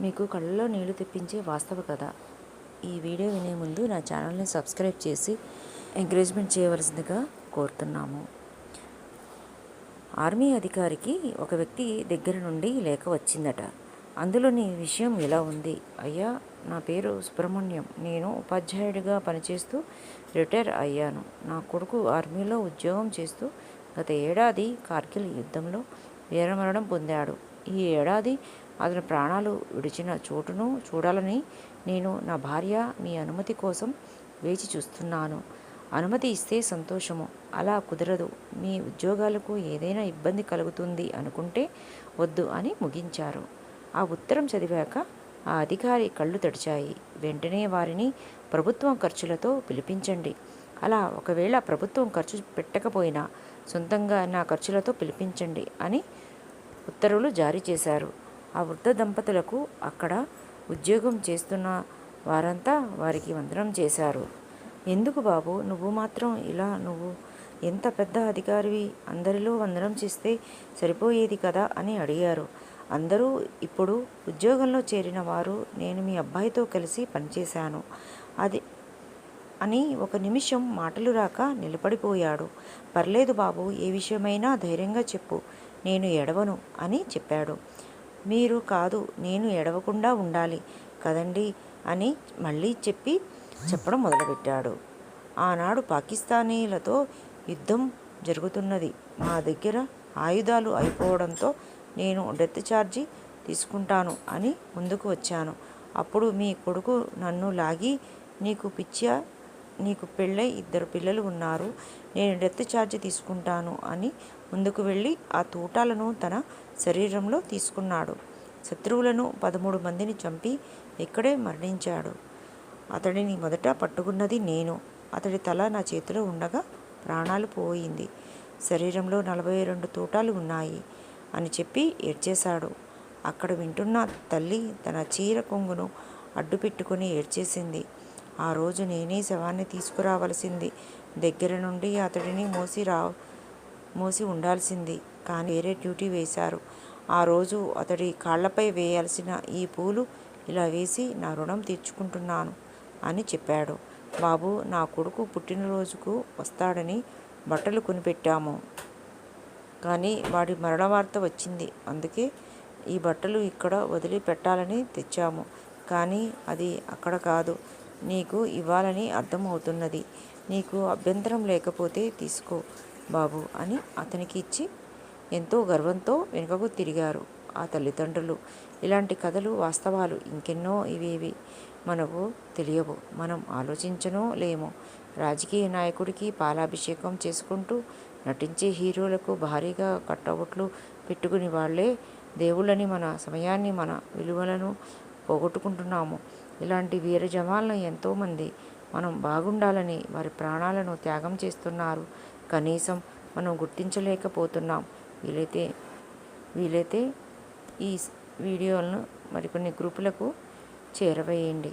మీకు కళ్ళలో నీళ్ళు తెప్పించే వాస్తవ కథ. ఈ వీడియో వినే ముందు నా ఛానల్ని సబ్స్క్రైబ్ చేసి ఎంకరేజ్మెంట్ చేయవలసిందిగా కోరుతున్నాము. ఆర్మీ అధికారికి ఒక వ్యక్తి దగ్గర నుండి లేఖ వచ్చిందట. అందులోని విషయం ఇలా ఉంది? అయ్యా నా పేరు సుబ్రహ్మణ్యం. నేను ఉపాధ్యాయుడిగా పనిచేస్తూ రిటైర్ అయ్యాను. నా కొడుకు ఆర్మీలో ఉద్యోగం చేస్తూ గత ఏడాది కార్గిల్ యుద్ధంలో వీరమరణం పొందాడు. ఈ ఏడాది అతని ప్రాణాలు విడిచిన చోటును చూడాలని నేను నా భార్య మీ అనుమతి కోసం వేచి చూస్తున్నాను. అనుమతి ఇస్తే సంతోషము. అలా కుదరదు. మీ ఉద్యోగాలకు ఏదైనా ఇబ్బంది కలుగుతుంది అనుకుంటే వద్దు అని ముగించారు. ఆ ఉత్తరం చదివాక ఆ అధికారి కళ్ళు తడిచాయి వెంటనే వారిని ప్రభుత్వం ఖర్చులతో పిలిపించండి. అలా ఒకవేళ ప్రభుత్వం ఖర్చు పెట్టకపోయినా సొంతంగా నా ఖర్చులతో పిలిపించండి అని ఉత్తర్వులు జారీ చేశారు. ఆ వృద్ధ దంపతులకు అక్కడ ఉద్యోగం చేస్తున్న వారంతా వారికి వందనం చేశారు. ఎందుకు బాబు? నువ్వు మాత్రం ఇలా నువ్వు ఎంత పెద్ద అధికారివి? అందరిలో వందనం చేస్తే సరిపోయేది కదా? అని అడిగారు. అందరూ ఇప్పుడు ఉద్యోగంలో చేరిన వారు నేను మీ అబ్బాయితో కలిసి పనిచేశాను. అది అని ఒక నిమిషం మాటలు రాక నిలబడిపోయాడు. పర్లేదు బాబు ఏ విషయమైనా ధైర్యంగా చెప్పు. నేను ఎడవను అని చెప్పాడు. మీరు కాదు నేను ఎడవకుండా ఉండాలి కదండి అని మళ్ళీ చెప్పి చెప్పడం మొదలుపెట్టాడు. ఆనాడు పాకిస్తానీలతో యుద్ధం జరుగుతున్నది. మా దగ్గర ఆయుధాలు అయిపోవడంతో నేను డెత్ ఛార్జీ తీసుకుంటాను అని ముందుకు వచ్చాను. అప్పుడు మీ కొడుకు నన్ను లాగి నీకు పిచ్చా నీకు పెళ్ళై ఇద్దరు పిల్లలు ఉన్నారు నేను డెత్ ఛార్జ్ తీసుకుంటాను అని ముందుకు వెళ్ళి ఆ తూటాలను తన శరీరంలో తీసుకున్నాడు. శత్రువులను పదమూడు మందిని చంపి ఇక్కడే మరణించాడు. అతడిని మొదట పట్టుకున్నది నేను. అతడి తల నా చేతిలో ఉండగా ప్రాణాలు పోయింది. శరీరంలో నలభై రెండు తూటాలు ఉన్నాయి అని చెప్పి ఏడ్చేశాడు. అక్కడ వింటున్న తల్లి తన చీర కొంగును అడ్డు పెట్టుకుని ఏడ్చేసింది. ఆ రోజు నేనే శవాన్ని తీసుకురావలసింది. దగ్గర నుండి అతడిని మోసి రా మూసి ఉండాల్సింది. కానీ వేరే డ్యూటీ వేశారు. ఆ రోజు అతడి కాళ్ళపై వేయాల్సిన ఈ పూలు ఇలా వేసి నా రుణం తీర్చుకుంటున్నాను అని చెప్పాడు. బాబు నా కొడుకు పుట్టినరోజుకు వస్తాడని బట్టలు కొనిపెట్టాము. కానీ వాడి మరణ వార్త వచ్చింది. అందుకే ఈ బట్టలు ఇక్కడ వదిలిపెట్టాలని తెచ్చాము. కానీ అది అక్కడ కాదు. నీకు ఇవ్వాలని అర్థమవుతున్నది. నీకు అభ్యంతరం లేకపోతే తీసుకో. బాబు అని అతనికి ఇచ్చి ఎంతో గర్వంతో వెనుకకు తిరిగారు ఆ తల్లిదండ్రులు. ఇలాంటి కథలు వాస్తవాలు ఇంకెన్నో ఇవేవి మనకు తెలియవు. మనం ఆలోచించనో లేమో రాజకీయ నాయకుడికి పాలాభిషేకం చేసుకుంటూ నటించే హీరోలకు భారీగా కట్టవుట్లు పెట్టుకుని వాళ్ళే దేవుళ్ళని మన సమయాన్ని మన విలువలను పోగొట్టుకుంటున్నాము. ఇలాంటి వీర జమాలను ఎంతోమంది మనం బాగుండాలని వారి ప్రాణాలను త్యాగం చేస్తున్నారు. కనీసం మనం గుర్తించలేకపోతున్నాం. వీలైతే వీలైతే ఈ వీడియోలను మరికొన్ని గ్రూపులకు చేరవేయండి.